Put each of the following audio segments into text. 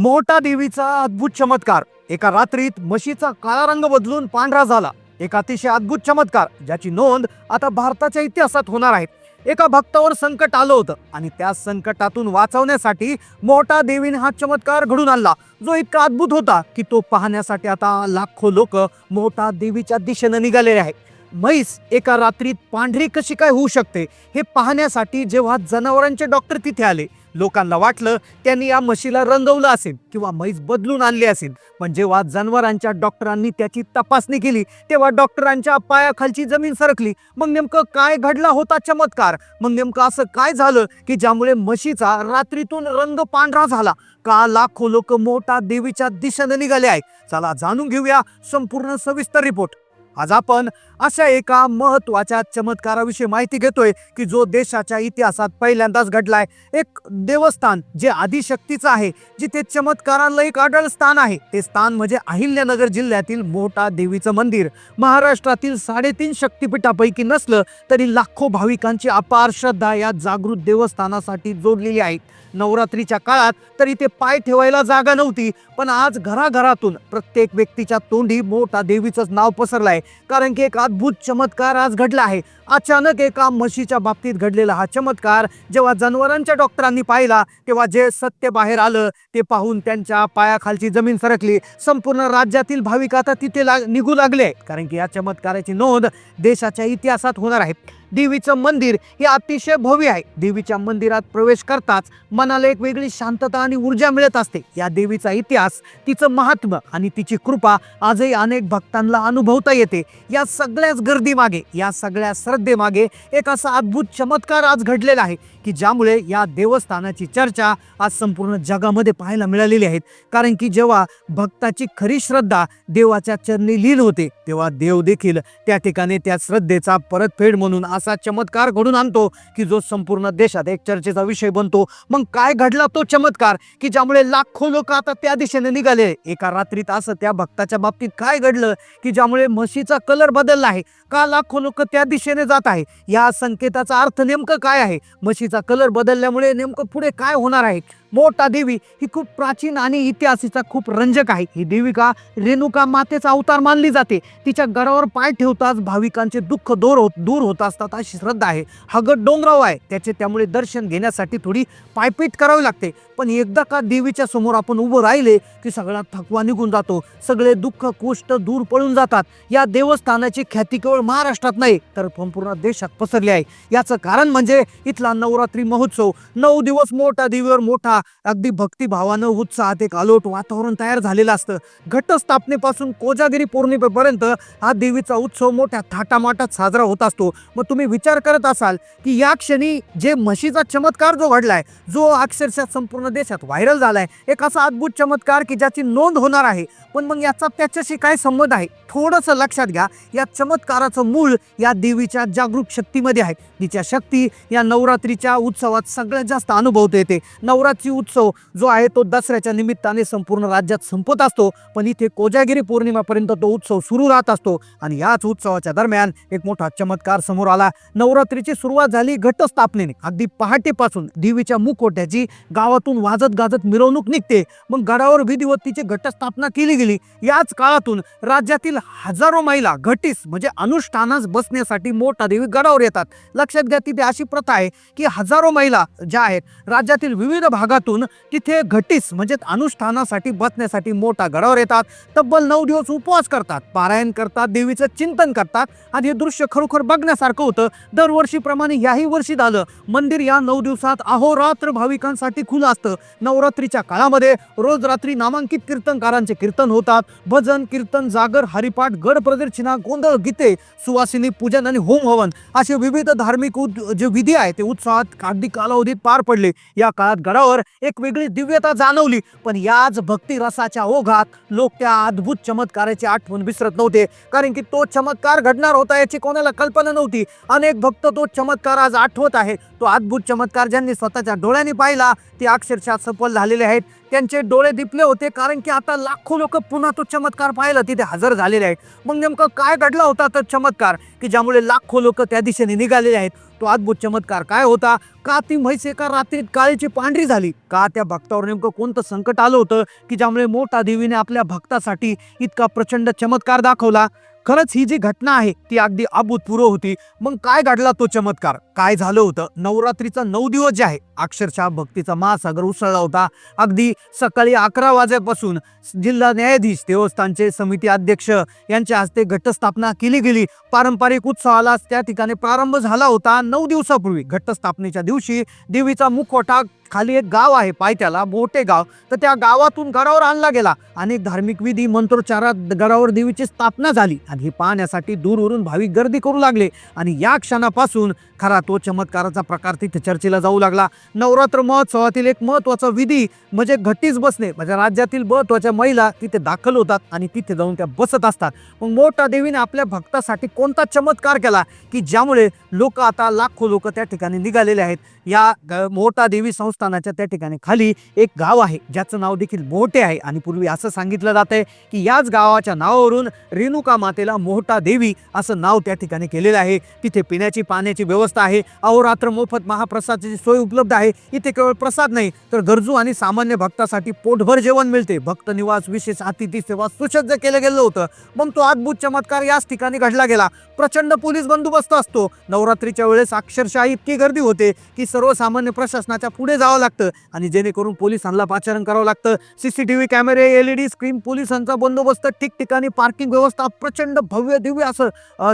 मोठा देवीचा अद्भुत चमत्कार. एका रात्रीत म्हशीचा काळा रंग बदलून पांढरा झाला. एक अतिशय अद्भुत चमत्कार ज्याची नोंद आता भारताच्या इतिहासात होणार आहे. एका भक्तावर संकट आलं होतं आणि त्या संकटातून वाचवण्यासाठी मोठा देवीने हा चमत्कार घडून आणला. जो इतका अद्भुत होता की तो पाहण्यासाठी आता लाखो लोक मोठा देवीच्या दिशेनं निघालेले आहेत. म्हैस एका रात्रीत पांढरी कशी काय होऊ शकते हे पाहण्यासाठी जेव्हा जनावरांचे डॉक्टर तिथे आले लोकांना वाटलं त्यांनी या म्हशीला रंगवलं असेल किंवा म्हैस बदलून आणली असेल. पण जेव्हा जनावरांच्या डॉक्टरांनी त्याची तपासणी केली तेव्हा डॉक्टरांच्या पायाखालची जमीन सरकली. मग नेमकं काय घडला होता चमत्कार? मग नेमकं असं काय झालं की ज्यामुळे म्हशीचा रात्रीतून रंग पांढरा झाला? का लाखो लोक मोठा देवीच्या दिशेने निघाले आहे चला जाणून घेऊया संपूर्ण सविस्तर रिपोर्ट. आज आपण अशा एका महत्त्वाच्या चमत्काराविषयी माहिती घेतोय की जो देशाच्या इतिहासात पहिल्यांदाच घडलाय. एक देवस्थान जे आदिशक्तीचं आहे जिथे चमत्कारांना एक आढळ स्थान आहे. ते स्थान म्हणजे अहिल्यानगर जिल्ह्यातील मोठा देवीचं मंदिर. महाराष्ट्रातील साडेतीन शक्तिपीठापैकी नसलं तरी लाखो भाविकांची अपार श्रद्धा या जागृत देवस्थानासाठी जोडलेली आहे. नवरात्रीच्या काळात तर इथे पाय ठेवायला जागा नव्हती पण आज घराघरातून प्रत्येक व्यक्तीच्या तोंडी मोठा देवीचंच नाव पसरलं आहे कारण की एक अद्भुत चमत्कार आज घडला आहे. अचानक एका म्हशीच्या बाबतीत घडलेला हा चमत्कार जेव्हा जनावरांच्या डॉक्टरांनी पाहिला तेव्हा जे सत्य बाहेर आलं ते पाहून त्यांच्या पायाखालची जमीन सरकली. संपूर्ण राज्यातील भाविक आता तिथे लाग निघू लागले. कारण की या चमत्काराची नोंद देशाच्या इतिहासात होणार आहे. देवीचं मंदिर हे अतिशय भव्य आहे. देवीच्या मंदिरात प्रवेश करताच मनाला एक वेगळी शांतता आणि ऊर्जा मिळत असते. या देवीचा इतिहास तिचं महात्म्य आणि तिची कृपा आजही अनेक भक्तांना अनुभवता येते. या सगळ्याच गर्दीमागे या सगळ्या श्रद्धेमागे एक असा अद्भुत चमत्कार आज घडलेला आहे की ज्यामुळे या देवस्थानाची चर्चा आज संपूर्ण जगामध्ये पाहायला मिळालेली आहेत कारण की जेव्हा भक्ताची खरी श्रद्धा देवाच्या चरणी लीन होते तेव्हा देव देखील त्या ठिकाणी त्या श्रद्धेचा परतफेड म्हणून असा चमत्कार घडून आणतो की जो संपूर्ण देशात एक चर्चेचा विषय बनतो. मग काय घडला तो चमत्कार? की ज्यामुळे लाखो लोक आता त्या दिशेने निघाले. एका रात्रीत असं त्या भक्ताच्या बाबतीत काय घडलं? की ज्यामुळे म्हशीचा कलर बदलला आहे. का लाखो लोक त्या दिशेने जात आहे? या संकेताचा अर्थ नेमकं काय आहे? म्हशीचा कलर बदलल्यामुळे नेमकं पुढे काय होणार आहे? मोठा देवी ही खूप प्राचीन आणि इतिहासाचा खूप रंजक आहे. ही देविका रेणुका मातेचा अवतार मानली जाते. तिच्या गरावर पाय ठेवताच भाविकांचे दुःख दूर होत दूर होत असतात अशी श्रद्धा आहे. हा गड डोंगराव आहे. त्याचे त्यामुळे दर्शन घेण्यासाठी थोडी पायपीट करावी लागते. पण एकदा का देवीच्या समोर आपण उभं राहिले की सगळा थकवा निघून जातो. सगळे दुःख कोष्ट दूर पळून जातात. या देवस्थानाची ख्याती केवळ महाराष्ट्रात नाही तर संपूर्ण देशात पसरली आहे. याचं कारण म्हणजे इथला नवरात्री महोत्सव. नऊ दिवस मोठा देवीवर मोठा अगदी भक्तिभावानं उत्साहात एक अलोट वातावरण तयार झालेलं असतं. घटस्थापनेपासून कोजागिरी पौर्णिमेपर्यंत हा देवीचा उत्सव मोठ्या थाटामाटात साजरा होत असतो. मग तुम्ही विचार करत असाल की या क्षणी जे म्हशीचा चमत्कार जो घडलाय जो अक्षरशः संपूर्ण देशात व्हायरल झालाय एक असा अद्भुत चमत्कार की ज्याची नोंद होणार आहे. पण मग याचा त्याच्याशी काय संबंध आहे? थोडंसं लक्षात घ्या. या चमत्काराचं मूळ या देवीच्या जागरूक शक्तीमध्ये आहे. तिच्या शक्ती या नवरात्रीच्या उत्सवात सगळ्यात जास्त अनुभवता येते. नवरात्री उत्सव जो आहे तो दसऱ्याच्या निमित्ताने संपूर्ण राज्यात संपत असतो. पण इथे कोजागिरी पौर्णिमापर्यंत तो उत्सव सुरू राहत असतो. आणि याच उत्सवाच्या दरम्यान एक मोठा चमत्कार समोर आला. नवरात्रीची सुरुवात झाली घटस्थापनेने. अगदी पहाटेपासून देवीच्या मुखोट्याची गावातून वाजत गाजत मिरवणूक निघते. मग गडावर विधिवत तिची घटस्थापना केली गेली. याच काळातून राज्यातील हजारो महिला घटीस म्हणजे अनुष्ठानास बसण्यासाठी मोठा देवी गडावर येतात. लक्षात घ्या तिथे अशी प्रथा आहे की हजारो महिला ज्या आहेत राज्यातील विविध भागात भागातून तिथे घटीस म्हणजे अनुष्ठानासाठी बसण्यासाठी मोठा गडावर येतात तब्बल नऊ दिवस उपवास करतात पारायण करतात देवीचं चिंतन करतात आणि हे दृश्य खरोखर बघण्यासारखं होतं. दरवर्षीप्रमाणे याही वर्षी झालं. मंदिर या नऊ दिवसात अहोरात्र भाविकांसाठी खुलं असतं. नवरात्रीच्या काळामध्ये रोज रात्री नामांकित कीर्तनकारांचे कीर्तन होतात. भजन कीर्तन जागर हरिपाठ गड प्रदक्षिणा गोंधळ गीते सुवासिनी पूजन आणि होम हवन असे विविध धार्मिक उद- जे विधी आहे ते उत्साहात अगदी कालावधीत पार पडले. या काळात गडावर एक वेगळी दिव्यता जाणवली. पण याच भक्ती रसाच्या ओघात लोक त्या अद्भुत चमत्काराची आठवण विसरत नव्हते. कारण की तो चमत्कार घडणार होता याची कोणाला कल्पना नव्हती. अनेक भक्त तो चमत्कार आज आठवत आहे तो अद्भुत चमत्कार ज्यांनी स्वतःच्या डोळ्यांनी पाहिला ते अक्षरशः सफल झालेले आहेत. त्यांचे डोळे दिपले होते कारण की आता लाखो लोक पुन्हा तो चमत्कार पाहायला तिथे हजर झालेले आहेत. मग नेमकं काय घडला होता तो चमत्कार? की ज्यामुळे लाखो लोक त्या दिशेने निघालेले आहेत. तो अद्भुत चमत्कार काय होता? का ती म्हैस एका रात्रीत काळीची पांढरी झाली. का त्या भक्तावर नेमकं कोणतं संकट आलं होतं? की ज्यामुळे मोठा देवीने आपल्या भक्तासाठी इतका प्रचंड चमत्कार दाखवला? खरंच ही जी घटना आहे ती अगदी अभूतपूर्व होती. मग काय घडला तो चमत्कार? काय झालं होतं? नवरात्रीचा नऊ दिवस जे आहे अक्षरशः भक्तीचा महासागर उसळला होता. अगदी सकाळी अकरा वाजेपासून जिल्हा न्यायाधीश देवस्थानचे समिती अध्यक्ष यांच्या हस्ते घटस्थापना केली गेली. पारंपरिक उत्सवाला त्या ठिकाणी प्रारंभ झाला होता. नऊ दिवसापूर्वी घटस्थापनेच्या दिवशी देवीचा मुखवटा खाली एक गाव आहे पायथ्याला मोठे गाव. तर त्या गावातून गडावर आणला गेला. अनेक धार्मिक विधी मंत्रोच्चारात गडावर देवीची स्थापना झाली. आणि ही पाहण्यासाठी दूरवरून भाविक गर्दी करू लागले. आणि या क्षणापासून खरा तो चमत्काराचा प्रकार तिथे चर्चेला जाऊ लागला. नवरात्र महोत्सवातील एक महत्त्वाचा विधी म्हणजे घटीच बसणे. म्हणजे राज्यातील महत्त्वाच्या महिला तिथे दाखल होतात आणि तिथे जाऊन त्या बसत असतात. मग मोठा देवीने आपल्या भक्तासाठी कोणता चमत्कार केला? की ज्यामुळे लोक आता लाखो लोक त्या ठिकाणी निघालेले आहेत. या ग- मोठा देवी संस्थानाच्या त्या ठिकाणी खाली एक गाव आहे. ज्याचं नाव देखील मोठे आहे. आणि पूर्वी असं सांगितलं जात आहे की याच गावाच्या नावावरून रेणुका मातेला मोठा देवी असं नाव त्या ठिकाणी केलेलं आहे. तिथे पिण्याची पाण्याची व्यवस्था आहे. अहोरात्र मोफत महाप्रसादाची सोय उपलब्ध आहे. इथे केवळ प्रसाद नाही तर गरजू आणि सामान्य भक्तासाठी पोटभर जेवण मिळते. भक्त निवास विशेष अतिथी सेवा सुसज्ज केलं गेलं होतं. मग तो अद्भुत चमत्कार याच ठिकाणी घडला गेला. प्रचंड पोलीस बंदोबस्त असतो. नवरात्रीच्या वेळेस अक्षरशः इतकी गर्दी होते की सर्वसामान्य प्रशासनाच्या पुढे जावं लागतं आणि जेणेकरून पोलिसांना पाचारण करावं लागतं. सी सी टी व्ही कॅमेरे एल ई डी स्क्रीन पोलिसांचा बंदोबस्त ठिकठिकाणी पार्किंग व्यवस्था प्रचंड भव्य दिव्य असं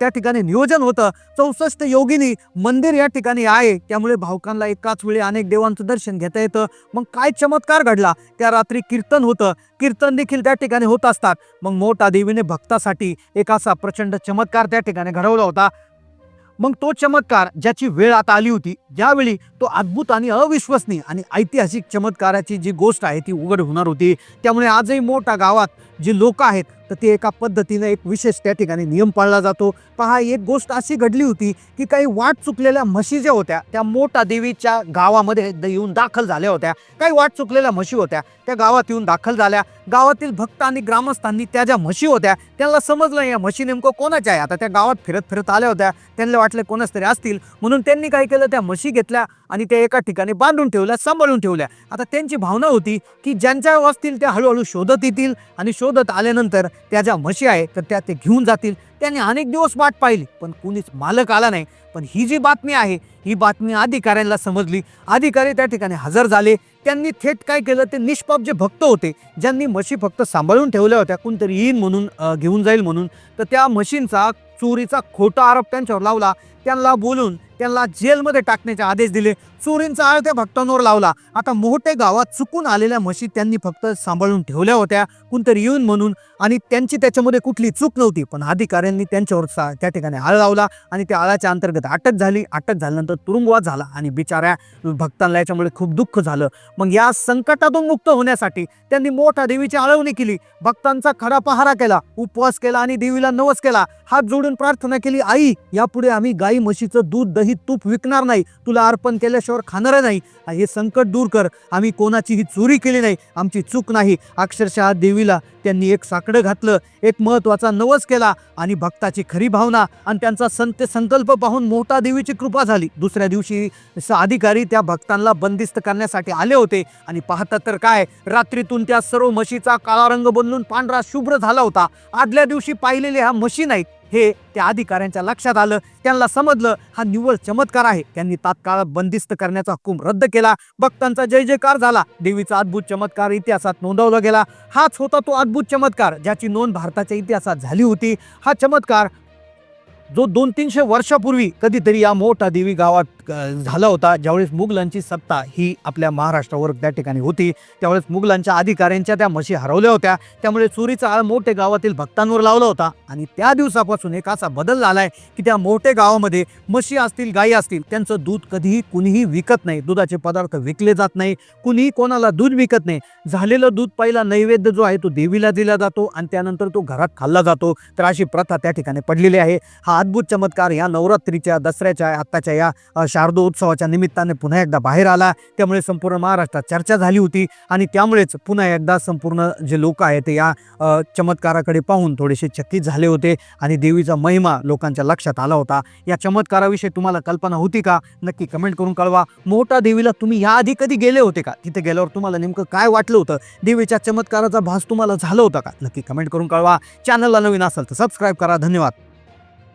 त्या ठिकाणी नियोजन होतं. चौसष्ट योगिनी मंदिर या ठिकाणी आहे. त्यामुळे भावकांना एकाच वेळी अनेक देवांचं दर्शन घेता येतं. मग काय चमत्कार घडला? त्या रात्री कीर्तन होतं. कीर्तन देखील त्या ठिकाणी होत असतात. मग मोठा देवीने भक्तासाठी एक असा प्रचंड चमत्कार त्या ठिकाणी घडवला होता. मग तो चमत्कार ज्याची वेळ आता आली होती ज्यावेळी तो अद्भुत आणि अविश्वसनीय आणि ऐतिहासिक चमत्काराची जी गोष्ट आहे ती उघड होणार होती. त्यामुळे आजही मोठ्या गावात जी लोक आहेत तर ते एका पद्धतीनं एक विशेष त्या ठिकाणी नियम पाळला जातो. पहा एक गोष्ट अशी घडली होती की काही वाट चुकलेल्या म्हशी ज्या होत्या. त्या मोठा देवीच्या गावामध्ये द- येऊन दाखल झाल्या होत्या. काही वाट चुकलेल्या म्हशी होत्या. त्या गावात येऊन दाखल झाल्या. गावातील भक्त आणि ग्रामस्थांनी त्या ज्या म्हशी होत्या त्यांना समजलं या म्हशी नेमकं कोणाच्या आहे आता त्या गावात फिरत फिरत आल्या होत्या. त्यांना वाटलं कोणाच तरी असतील. म्हणून त्यांनी काय केलं? त्या म्हशी घेतल्या आणि त्या एका ठिकाणी बांधून ठेवल्या सांभाळून ठेवल्या. आता त्यांची भावना होती की ज्यांच्या असतील त्या हळूहळू शोधत येतील आणि शोधत आल्यानंतर त्या ज्या म्हशी आहे तर त्या ते घेऊन जातील. त्यांनी अनेक दिवस वाट पाहिली पण कुणीच मालक आला नाही. पण ही जी बातमी आहे ही बातमी अधिकाऱ्यांना समजली. अधिकारी त्या ठिकाणी हजर झाले. त्यांनी थेट काय केलं ते निष्पाप जे भक्त होते ज्यांनी म्हशी फक्त सांभाळून ठेवल्या होत्या कोणतरी येईन म्हणून घेऊन जाईल म्हणून तर त्या म्हशींचा चोरीचा खोटा आरोप त्यांच्यावर लावला. त्यांना बोलून त्यांना जेलमध्ये टाकण्याचे आदेश दिले. चोरींचा आळ त्या भक्तांवर लावला. आता मोठे गावात चुकून आलेल्या म्हशी त्यांनी फक्त सांभाळून ठेवल्या होत्या. कोणतरी येऊन म्हणून आणि त्यांची त्याच्यामध्ये कुठली चूक नव्हती पण अधिकाऱ्यांनी त्यांच्यावर सा- त्या ठिकाणी आळ लावला आणि त्या आळाच्या अंतर्गत अटक झाली. अटक झाल्यानंतर तुरुंगवाद झाला आणि बिचाऱ्या भक्तांना याच्यामुळे खूप दुःख झालं. मग या संकटातून मुक्त होण्यासाठी त्यांनी मोठा देवीची आळवणी केली. भक्तांचा खरा पहारा केला उपवास केला आणि देवीला नवस केला. हात जोडून प्रार्थना केली आई यापुढे आम्ही गाई म्हशीचं दूध दही तूप विकणार नाही. तुला अर्पण केल्याशिवाय खाणार नाही. हे संकट दूर कर. आम्ही कोणाचीही चोरी केली नाही. आमची चूक नाही. अक्षरशः देवीला त्यांनी एक साकडं घातलं. एक महत्त्वाचा नवस केला आणि भक्ताची खरी भावना आणि त्यांचा संत संकल्प पाहून मोठा देवीची कृपा झाली. दुसऱ्या दिवशी अधिकारी त्या भक्तांना बंदिस्त करण्यासाठी आले होते आणि पाहता तर काय रात्रीतून त्या सर्व म्हशीचा काळा रंग बदलून पांढरा शुभ्र झाला होता. आदल्या दिवशी पाहिलेले ह्या म्हशी नाहीत हे त्या अधिकाऱ्यांच्या लक्षात आलं. त्यांना समजलं हा निव्वळ चमत्कार आहे. त्यांनी तात्काळ बंदिस्त करण्याचा हुकूम रद्द केला. भक्तांचा जय जयकार झाला. देवीचा अद्भुत चमत्कार इतिहासात नोंदवला गेला. हाच होता तो अद्भुत चमत्कार ज्याची नोंद भारताच्या इतिहासात झाली होती. हा चमत्कार जो दोन तीनशे वर्षापूर्वी कधीतरी या मोठा देवी गावात झाला होता ज्यावेळेस मुघलांची सत्ता ही आपल्या महाराष्ट्रावर त्या ठिकाणी होती त्यावेळेस मुघलांच्या अधिकाऱ्यांच्या त्या म्हशी हरवल्या होत्या त्यामुळे चोरीचा आळ मोठे गावातील भक्तांवर लावला होता आणि त्या दिवसापासून एक असा बदल झाला आहे की त्या मोठे गावामध्ये म्हशी असतील गायी असतील त्यांचं दूध कधीही कुणीही विकत नाही दुधाचे पदार्थ विकले जात नाही कुणीही कोणाला दूध विकत नाही. झालेलं दूध पहिला नैवेद्य जो आहे तो देवीला दिला जातो आणि त्यानंतर तो घरात खाल्ला जातो. तर अशी प्रथा त्या ठिकाणी पडलेली आहे. हा अद्भुत चमत्कार या नवरात्रीच्या दसऱ्याच्या आत्ताच्या या शारदो शारदोत्सवाच्या निमित्ताने पुन्हा एकदा बाहेर आला. त्यामुळे संपूर्ण महाराष्ट्रात चर्चा झाली होती आणि त्यामुळेच पुन्हा एकदा संपूर्ण जे लोक आहेत ते या चमत्काराकडे पाहून थोडेसे चकित झाले होते आणि देवीचा महिमा लोकांच्या लक्षात आला होता. या चमत्काराविषयी तुम्हाला कल्पना होती का? नक्की कमेंट करून कळवा. मोठा देवीला तुम्ही याआधी कधी गेले होते का? तिथे गेल्यावर तुम्हाला नेमकं काय वाटलं होतं? देवीच्या चमत्काराचा भास तुम्हाला झाला होता का? नक्की कमेंट करून कळवा. चॅनलला नवीन असाल तर सबस्क्राईब करा. धन्यवाद.